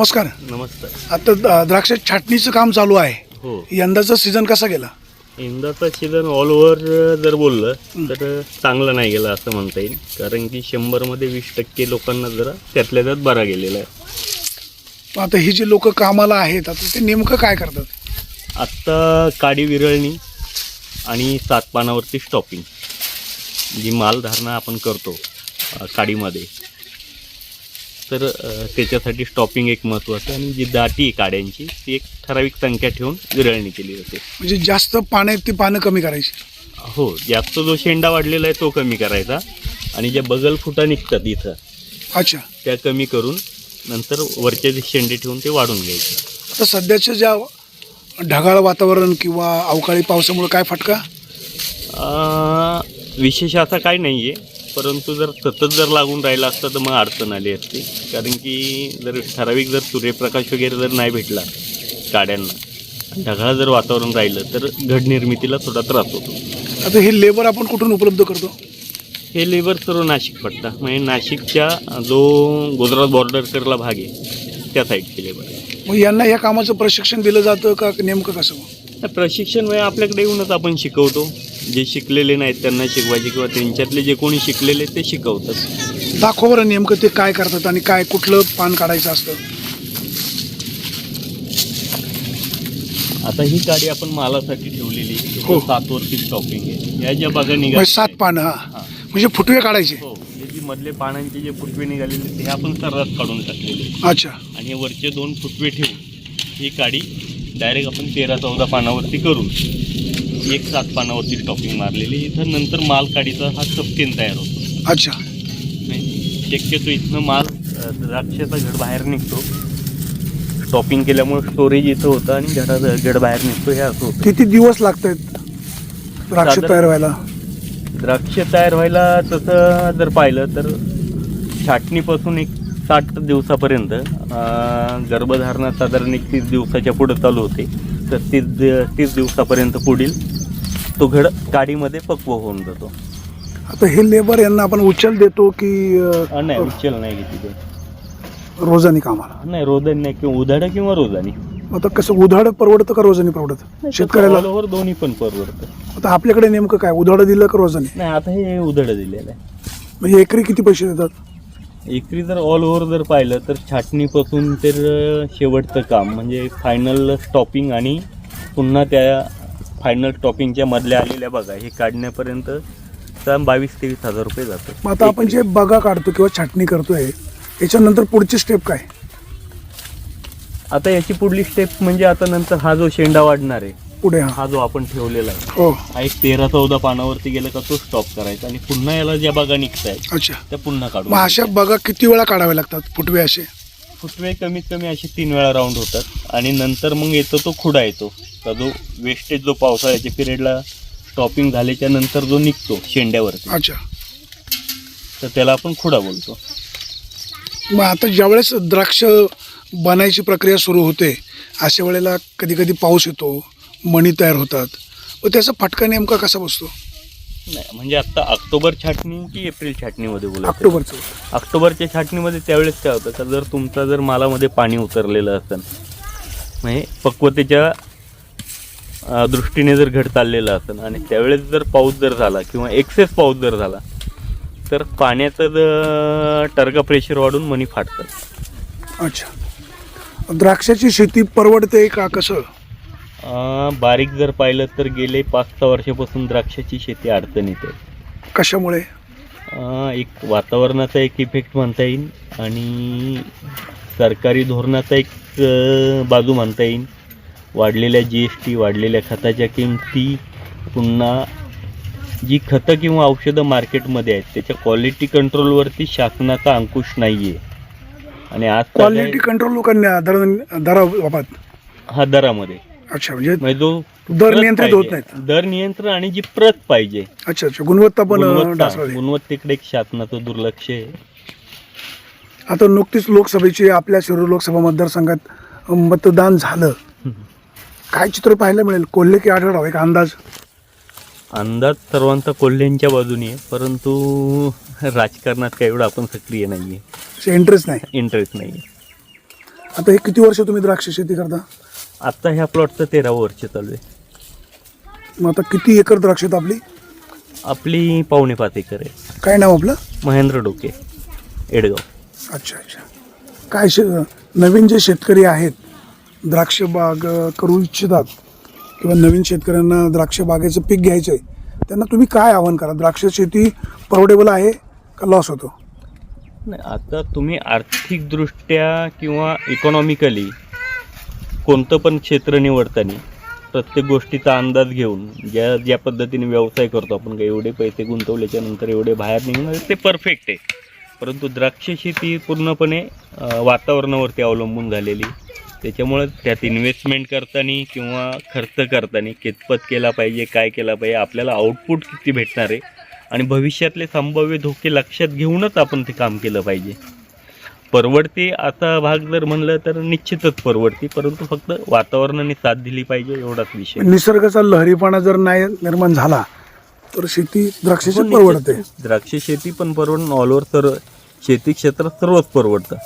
नमस्कार. नमस्कार. आता द्राक्ष छाटणीचं काम चालू आहे. हो. यंदाचा सीझन कसा गेला? यंदाचा सीझन ऑल ओव्हर जर बोललं तर चांगलं नाही गेलं असं म्हणता येईल. कारण की शंभरमध्ये वीस टक्के लोकांना जरा त्यातल्या त्यात बरा गेलेला आहे. मग आता ही जी लोक कामाला आहेत आता ते नेमकं काय करतात? आत्ता काडी विरळणी आणि सात पानावरती स्टॉपिंग जी मालधारणा आपण करतो अ, काडीमध्ये. तर त्याच्यासाठी स्टॉपिंग एक महत्त्वाचं आणि जी दाटी आहे काड्यांची ती एक ठराविक संख्या ठेवून विरळणी केली जाते. म्हणजे जास्त पाण्यात ती पानं कमी करायची. हो जास्त जो शेंडा वाढलेला आहे तो कमी करायचा आणि ज्या बगल फुटा निघतात इथं अच्छा. त्या कमी करून नंतर वरचे जे शेंडे ठेवून ते वाढून घ्यायचे. आता सध्याच्या ज्या ढगाळ वातावरण किंवा अवकाळी पावसामुळे काय फटका? अं, विशेष असा काही नाही आहे परंतु जर सतत जर लागून राहिला असता तर मग अडचण आली असती. कारण की जर ठराविक जर सूर्यप्रकाश वगैरे जर नाही भेटला काड्यांना ढगाळ जर वातावरण राहिलं तर घड निर्मितीला थोडा त्रास होतो. आता हे लेबर आपण कुठून उपलब्ध करतो? हे लेबर सर्व नाशिक पट्टा म्हणजे नाशिकच्या जो गुजरात बॉर्डरकडला भाग आहे त्या साईडचे लेबर मग यांना या कामाचं प्रशिक्षण दिलं जातं का नेमकं कसं? प्रशिक्षण म्हणजे आपल्याकडे येऊनच आपण शिकवतो. जे शिकलेले नाहीत त्यांना शिकवायचे किंवा त्यांच्यातले जे कोणी शिकलेले ते शिकवतात दाखवा बरं नेमकं ते काय करतात आणि काय कुठलं पान काढायचं असतं आता ही गाडी आपण मालासाठी ठेवलेली. हो. सात वरती स्टॉपिंग आहे या ज्या बागा निघाल्या म्हणजे सात पानं हा हा. म्हणजे फुटवे काढायचे हो हे जी मधले पानांचे जे फुटवे निघालेले ते आपण सर्रास काढून टाकलेले आहेत. अच्छा आणि हे वरचे दोन फुटवे ठेवून ही काडी डायरेक्ट आपण तेरा चौदा पानावरती करून एक सात पानावरती स्टॉपिंग मारलेली. इथं नंतर माल काडीचा हा चपकेन तयार होतो. अच्छा. नाही, शक्यतो इथनं माल द्राक्षाचा घड बाहेर निघतो. स्टॉपिंग केल्यामुळे स्टोरेज इथं होतं आणि घडाचा घड बाहेर निघतो हे असं होतं. किती दिवस लागत आहेत द्राक्ष साधारण- तयार व्हायला? द्राक्ष तयार व्हायला तसं जर पाहिलं तर छाटणीपासून एक साठ दिवसापर्यंत अं, गर्भधारणा साधारण एक तीस दिवसाच्या पुढे चालू होते. तर तीस दि- तीस दिवसापर्यंत पुढील तो घड काडीमध्ये पक्व होऊन जातो. आता हे लेबर यांना आपण उचल देतो की अं, नाही उचल नाही घेतली ते रोजानी कामाला? नाही रोदन नाही किंवा उधाडं किंवा रोजानी. आता कसं उधाड परवडतं का रोजानी परवडतं? शेतकऱ्याला? ओव्हर दोन्ही पण परवडतं. आता आपल्याकडे नेमकं काय उधाड दिलं का रोजानी? नाही आता हे उधळं दिलेलं आहे. म्हणजे एकरी किती पैसे देतात? एकरी जर ऑल ओव्हर जर पाहिलं तर छाटणीपासून तर शेवटचं काम म्हणजे फायनल स्टॉपिंग आणि पुन्हा त्या फायनल स्टॉपिंगच्या मधल्या आलेल्या बघा हे काढण्यापर्यंत बावीस तेवीस हजार रुपये जातात. मग आता आपण जे बगा काढतो किंवा छाटणी करतोय याच्यानंतर पुढची स्टेप काय? आता याची पुढली स्टेप म्हणजे आता नंतर हा जो शेंडा वाढणार आहे पुढे हा. जो आपण ठेवलेला आहे हो. हा एक तेरा चौदा पानावरती गेला का तो स्टॉप करायचा आणि पुन्हा याला ज्या बागा निघतायत अच्छा. त्या पुन्हा काढू अशा बगा किती वेळा काढावे लागतात? फुटवे असे? फुटवे कमीत कमी असे तीन वेळा राऊंड होतात आणि नंतर मग येतो तो खुडा येतो. का जो वेस्टेज जो पावसाळ्याच्या पिरियडला स्टॉपिंग झाल्याच्यानंतर जो निघतो शेंड्यावरती अच्छा. तर त्याला आपण खुडा बोलतो. मग आता ज्यावेळेस द्राक्ष बनायची प्रक्रिया सुरू होते अशा वेळेला कधी कधी पाऊस येतो मणी तयार होतात. व त्याचा फटका नेमका कसा बसतो? नाही म्हणजे आता ऑक्टोबर छाटणी की एप्रिल छाटणीमध्ये बोलतो ऑक्टोबरचं. ऑक्टोबरच्या छाटणीमध्ये त्यावेळेस काय होतं? का जर तुमचा जर मालामध्ये पाणी उतरलेलं असेल म्हणजे पक्वतेच्या दृष्टीने जर घड चाललेलं असेल आणि त्यावेळेस जर पाऊस जर झाला किंवा एक्सेस पाऊस जर झाला तर पाण्याचं टर्गा प्रेशर वाढून मनी फाटतात अच्छा. द्राक्षाची शेती परवडते का कसं? बारीक जर पाहिलं तर गेले पाच सहा वर्षापासून द्राक्षाची शेती अडचणीत आहे. कशामुळे? एक वातावरणाचा एक इफेक्ट म्हणता येईल आणि सरकारी धोरणाचा एक बाजू म्हणता येईल. वाढलेल्या जी एस टी वाढलेल्या खताच्या किमती पुन्हा जी खतं किंवा औषधं मार्केटमध्ये आहेत त्याच्या क्वालिटी कंट्रोलवरती शासनाचा अंकुश नाही आहे आणि आज क्वालिटी कंट्रोल लोकांना दर दराबाबत हा दरामध्ये. अच्छा म्हणजे म्हणजे जो दर नियंत्रित होत नाहीत. दर नियंत्रण आणि जी प्रत पाहिजे. अच्छा अच्छा गुणवत्ता पण गुणवत्तेकडे एक शासनाचं दुर्लक्ष आहे. आता नुकतीच लोकसभेची आपल्या शिरूर लोकसभा मतदारसंघात मतदान झालं. काय चित्र पाहायला मिळेल? कोल्हे की आढळराव? एक अंदाज. अंदाज सर्वांचा कोल्ह्यांच्या बाजूने आहे परंतु राजकारणात काही एवढं आपण सक्रिय नाही आहे इंटरेस्ट नाही? इंटरेस्ट नाही आहे आता हे किती वर्ष तुम्ही द्राक्ष शेती करता? आत्ता ह्या प्लॉटचं तेरावं वर्ष चालू आहे. मग आता किती एकर द्राक्ष आहेत आपली? आपली पावणे पाच एकर आहे. काय नाव आपलं? महेंद्र डोके एडगाव. अच्छा अच्छा. काय शे नवीन जे शेतकरी आहेत द्राक्ष बाग करू इच्छितात किंवा नवीन शेतकऱ्यांना द्राक्ष बागेचं पीक घ्यायचं आहे त्यांना तुम्ही काय आव्हान करा? द्राक्ष शेती परवडेबल आहे का लॉस होतो? नाही आता तुम्ही आर्थिकदृष्ट्या किंवा इकॉनॉमिकली कोणतं पण क्षेत्र निवडताना प्रत्येक गोष्टीचा अंदाज घेऊन ज्या ज्या पद्धतीने व्यवसाय करतो आपण काही एवढे पैसे गुंतवल्याच्या नंतर एवढे बाहेर निघणार ते परफेक्ट आहे. परंतु द्राक्ष शेती पूर्णपणे वातावरणावरती अवलंबून झालेली त्याच्यामुळं त्यात इन्व्हेस्टमेंट करताना किंवा खर्च करताना कितपत केला पाहिजे काय केला पाहिजे आपल्याला आउटपुट किती भेटणार आहे आणि भविष्यातले संभाव्य धोके लक्षात घेऊनच आपण ते काम केलं पाहिजे. परवडते असा भाग जर म्हणलं तर निश्चितच परवडते परंतु फक्त वातावरणाने साथ दिली पाहिजे एवढाच विषय. निसर्गाचा लहरीपणा जर नाही निर्माण झाला तर शेती द्राक्षाची हो, परवडते. द्राक्ष शेती पण परवडणं ऑल ओव्हर तर शेती क्षेत्रात सर्वच परवडतं.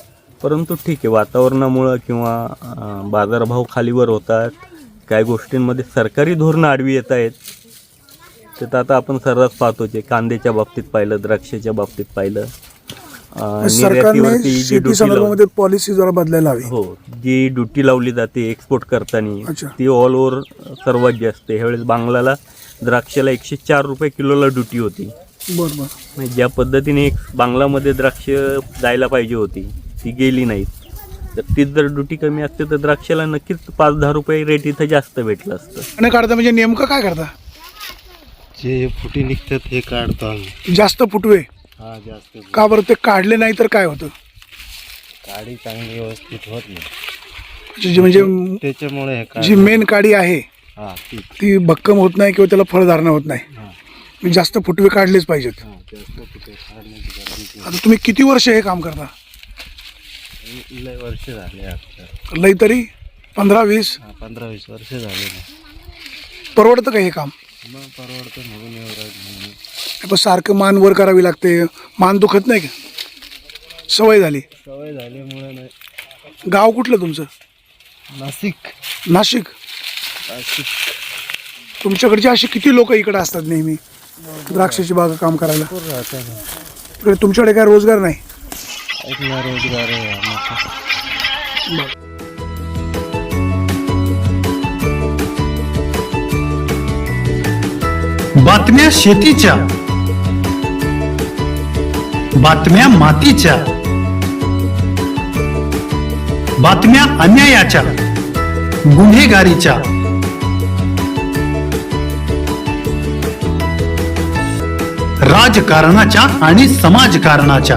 परंतु ठीक आहे वातावरणामुळं किंवा बाजारभाव खालीवर होतात काही गोष्टींमध्ये सरकारी धोरणं आडवी येत आहेत. तर ते आता आपण सर्रास पाहतो जे कांद्याच्या बाबतीत पाहिलं द्राक्षाच्या बाबतीत पाहिलं. निर्यातीवरती पॉलिसी जरा बदलायला हवी. हो जी ड्युटी लावली जाते एक्सपोर्ट करताना. ती ऑल ओव्हर सर्वात जास्त. ह्यावेळेस बांगलाला द्राक्षाला एकशे चार रुपये किलोला ड्युटी होती. बरं बरं. म्हणजे ज्या पद्धतीने बांगलामध्ये द्राक्ष जायला पाहिजे होती. ती गेली नाहीत. तर तीच जर ड्युटी कमी असते तर द्राक्षाला नक्कीच पाच दहा रुपये रेट इथं जास्त भेटलं असतं. आणि काढता म्हणजे नेमकं काय करता? जे फुटी निघतात हे काढतो आम्ही. जास्त फुटवे? हा जास्त का बरं ते काढले नाही तर काय होतं? काडी चांगली व्यवस्थित होत नाही. जी म्हणजे त्याच्यामुळे हे जी काढ मेन काडी आहे हा ती. ती भक्कम होत नाही किंवा त्याला फळधारणा होत नाही. हा. म्हणजे जास्त फुटवे काढलेच पाहिजेत. हा जास्त फुटे काढण्याची गरज आता तुम्ही किती वर्ष हे काम करता. लय वर्ष झाले आता लई तरी? पंधरा वीस? हा पंधरा वीस वर्ष झाले ना. परवडतं का हे काम? मग परवडतं म्हणून पण सारखं मान वर करावी लागते. मान दुखत नाही का? सवय झाली. सवय झाल्यामुळे नाही. गाव कुठलं तुमचं? नाशिक. नाशिक. नाशिक. तुमच्याकडचे असे किती लोक इकडे असतात नेहमी? द्राक्षाची बाग काम करायला. इकडे तुमच्याकडे काय रोजगार नाही? इतना रोजगार है यार बातम्या शेतीच्या. बातम्या मातीच्या. बातम्या अन्यायाच्या. गुन्हेगारीच्या. राजकारणाच्या आणि समाजकारणाच्या.